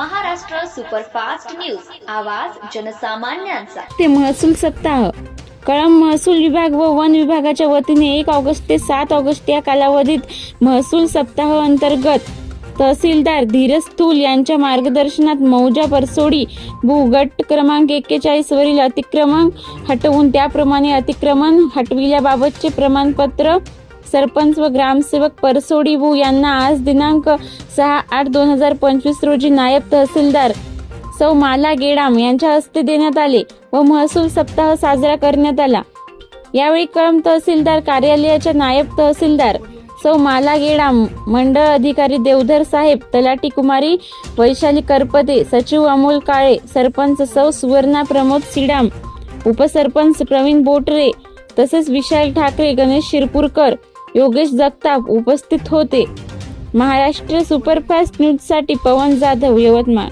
Superfast news. आवाज जनसामान्यांचा. ते महसूल सप्ताह. कळंब महसूल विभाग व वन विभागाच्या वतीने एक ऑगस्ट ते सात ऑगस्ट या कालावधीत महसूल सप्ताह अंतर्गत तहसीलदार धीरज थूल यांच्या मार्गदर्शनात मौजा परसोडी भूगट क्रमांक एक्केचाळीस वरील अतिक्रमण हटवून त्याप्रमाणे अतिक्रमण हटविल्याबाबतचे प्रमाणपत्र सरपंच व ग्रामसेवक परसोडी भू यांना आज दिनांक सहा आठ दोन हजार पंचवीस रोजी नायब तहसीलदार सौ माला गेडाम यांच्या हस्ते देण्यात आले व महसूल सप्ताह साजरा करण्यात आला. यावेळी कळम तहसीलदार कार्यालयाच्या नायब तहसीलदार सौ माला गेडाम मंडळ अधिकारी देवधर साहेब तलाटी कुमारी वैशाली करपते सचिव अमोल काळे सरपंच सौ सुवर्णा प्रमोद सिडाम उपसरपंच प्रवीण बोटरे तसेच विशाल ठाकरे गणेश शिरपूरकर योगेश जगताप उपस्थित होते. महाराष्ट्र सुपरफास्ट न्यूजसाठी पवन जाधव यवतमाळ.